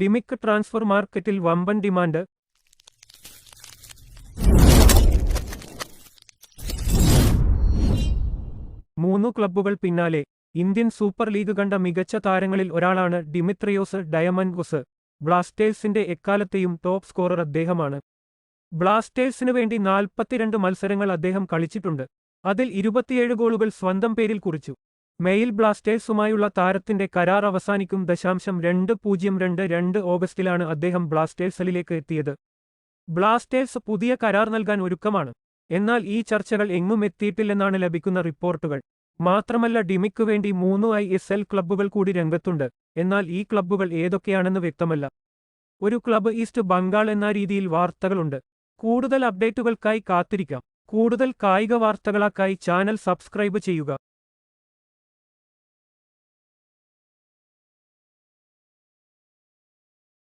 ഡിമിക് transfer മാർക്കറ്റിൽ വമ്പൻ demand. മൂന്നു ക്ലബ്ബുകൾ പിന്നാലെ. ഇന്ത്യൻ സൂപ്പർ ലീഗ് കണ്ട മികച്ച താരങ്ങളിൽ ഒരാളാണ് ഡിമിത്രിയോസ് ഡയമൻഗുസ് ബ്ലാസ്റ്റേഴ്സിന്റെ എക്കാലത്തെയും ടോപ്പ് സ്കോറർ അദ്ദേഹമാണ്. ബ്ലാസ്റ്റേഴ്സിനു വേണ്ടി നാൽപ്പത്തിരണ്ട് മത്സരങ്ങൾ അദ്ദേഹം കളിച്ചിട്ടുണ്ട്. അതിൽ ഇരുപത്തിയേഴ് ഗോളുകൾ സ്വന്തം പേരിൽ കുറിച്ചു. മെയിൽ ബ്ലാസ്റ്റേഴ്സുമായുള്ള താരത്തിന്റെ കരാർ അവസാനിക്കും ദശാംശം രണ്ട് പൂജ്യം രണ്ട് രണ്ട് ഓഗസ്റ്റിലാണ് അദ്ദേഹം ബ്ലാസ്റ്റേഴ്സലിലേക്ക് എത്തിയത്. ബ്ലാസ്റ്റേഴ്സ് പുതിയ കരാർ നൽകാൻ ഒരുക്കമാണ്. എന്നാൽ ഈ ചർച്ചകൾ എങ്ങും എത്തിയിട്ടില്ലെന്നാണ് ലഭിക്കുന്ന റിപ്പോർട്ടുകൾ. മാത്രമല്ല ഡിമിക്ക് വേണ്ടി മൂന്നു ഐ എസ് എൽ ക്ലബ്ബുകൾ കൂടി രംഗത്തുണ്ട്. എന്നാൽ ഈ ക്ലബ്ബുകൾ ഏതൊക്കെയാണെന്ന് വ്യക്തമല്ല. ഒരു ക്ലബ്ബ് ഈസ്റ്റ് ബംഗാൾ എന്ന രീതിയിൽ വാർത്തകളുണ്ട്. കൂടുതൽ അപ്ഡേറ്റുകൾക്കായി കാത്തിരിക്കാം. കൂടുതൽ കായിക വാർത്തകളാക്കായി ചാനൽ സബ്സ്ക്രൈബ് ചെയ്യുക.